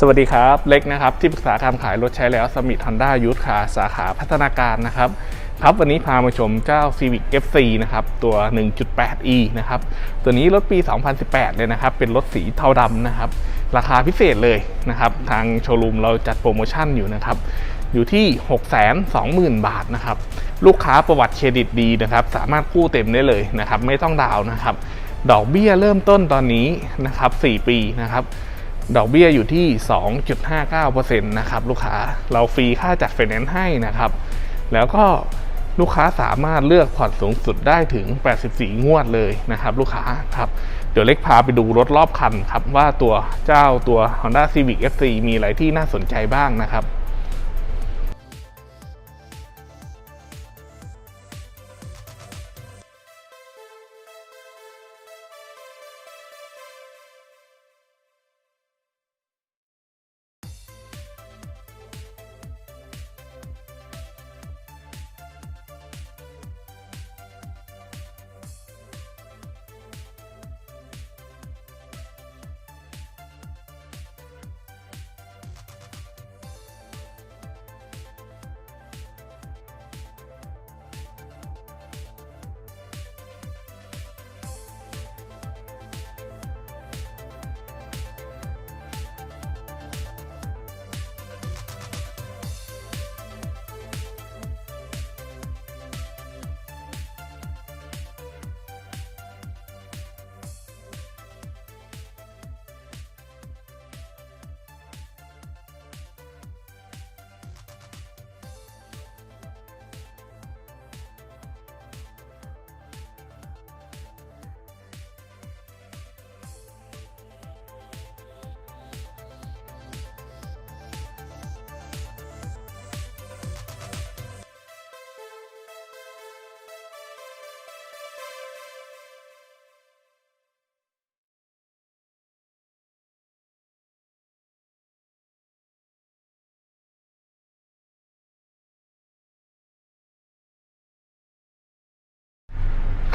สวัสดีครับ เล็กนะครับ ที่ปรึกษาการขายรถใช้แล้วสมิธ Honda ยูทคาสาขาพัฒนาการนะครับ ครับวันนี้พามาชมเจ้า Civic FC นะครับ ตัว 1.8e นะครับ ตัวนี้รถปี 2018 เลยนะครับ เป็นรถสีเทาดำนะครับ ราคาพิเศษเลยนะครับ ทางโชว์รูมเราจัดโปรโมชั่นอยู่นะครับอยู่ที่ 620,000 บาทนะครับ ลูกค้าประวัติเครดิตดีนะครับ สามารถกู้เต็มได้เลยนะครับ ไม่ต้องดาวน์นะครับ ดอกเบี้ยเริ่มต้นตอนนี้นะครับ 4 ปีนะครับ ดอกเบี้ยอยู่ที่ 2.59%นะครับลูกค้าเราฟรีค่าจัดไฟแนนซ์ให้นะครับ แล้วก็ลูกค้าสามารถเลือกผ่อนสูงสุดได้ถึง 84 งวดเลยนะครับ ลูกค้าครับ เดี๋ยวเล็กพาไปดูรถรอบคันครับ ว่าตัวเจ้าตัว Honda Civic FC มีอะไรที่น่าสนใจบ้างนะครับ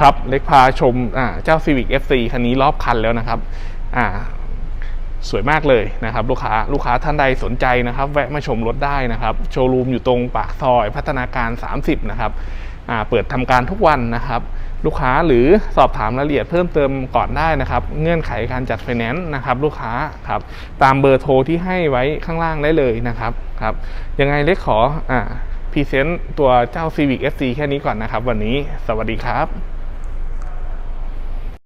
ครับเล็กพาชมเจ้า Civic FC คันนี้รอบคันแล้วนะครับสวยมากเลยนะครับ ลูกค้าลูกค้าท่านใดสนใจนะครับ แวะมาชมรถได้นะครับ โชว์รูมอยู่ตรงปากซอยพัฒนาการ 30 นะครับเปิดทำการทุกวันนะครับ ลูกค้าหรือสอบถามรายละเอียดเพิ่มเติมก่อนได้นะครับ เงื่อนไขการจัดไฟแนนซ์นะครับ ลูกค้าครับตามเบอร์โทรที่ให้ไว้ข้างล่างได้เลยนะครับครับยังไงเล็กขออ่าพรีเซนต์ตัวเจ้า Civic FC แค่นี้ก่อนนะครับ วันนี้สวัสดีครับ